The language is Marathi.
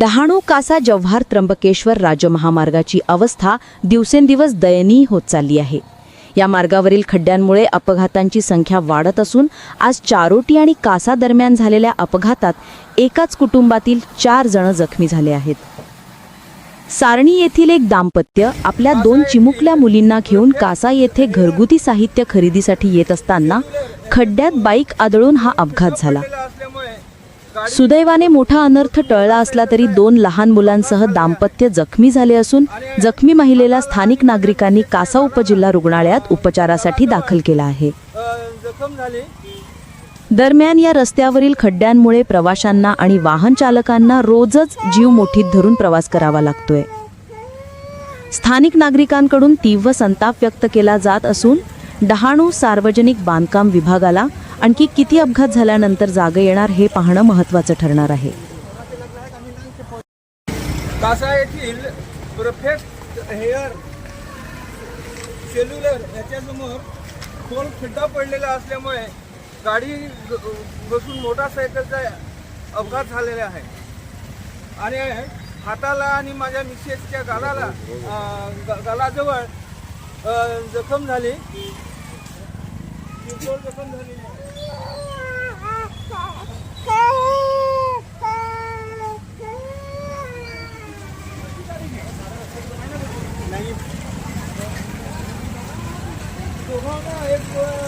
डहाणू कासा जव्हार त्र्यंबकेश्वर राज्य महामार्गाची अवस्था दिवसेंदिवस दयनीय होत चालली आहे. या मार्गावरील खड्ड्यांमुळे अपघातांची संख्या वाढत असून आज चारोटी आणि कासा दरम्यान झालेल्या अपघातात एकाच कुटुंबातील चार जण जखमी झाले आहेत. सारणी येथील एक दाम्पत्य आपल्या दोन चिमुकल्या मुलींना घेऊन कासा येथे घरगुती साहित्य खरेदीसाठी येत असताना खड्ड्यात बाईक आदळून हा अपघात झाला. सुदैवाने मोठा अनर्थ टळला असला तरी दोन लहान मुलांसह दाम्पत्य जखमी झाले असून जखमी महिलेला स्थानिक नागरिकांनी कासा उपजिल्हा रुग्णालयात उपचारासाठी दाखल केला आहे. दरम्यान या रस्त्यावरील खड्ड्यांमुळे प्रवाशांना आणि वाहन चालकांना रोजच जीव मोठीत धरून प्रवास करावा लागतोय. स्थानिक नागरिकांकडून तीव्र संताप व्यक्त केला जात असून डहाणू सार्वजनिक बांधकाम विभागाला आणखी किती अपघात झाल्यानंतर जागा येणार हे पाहणं महत्त्वाचं ठरणार आहे. कासा येथील परफेक्ट हेअर सेल्युलर याच्यासमोर खोल खड्डा पडलेला असल्यामुळे गाडी बसून बसून मोटारसायकलचा अपघात झालेला आहे. आणि हाताला आणि माझ्या मिसेसच्या गालाला गालाजवळ जखम झाली. नहीं तो हाँ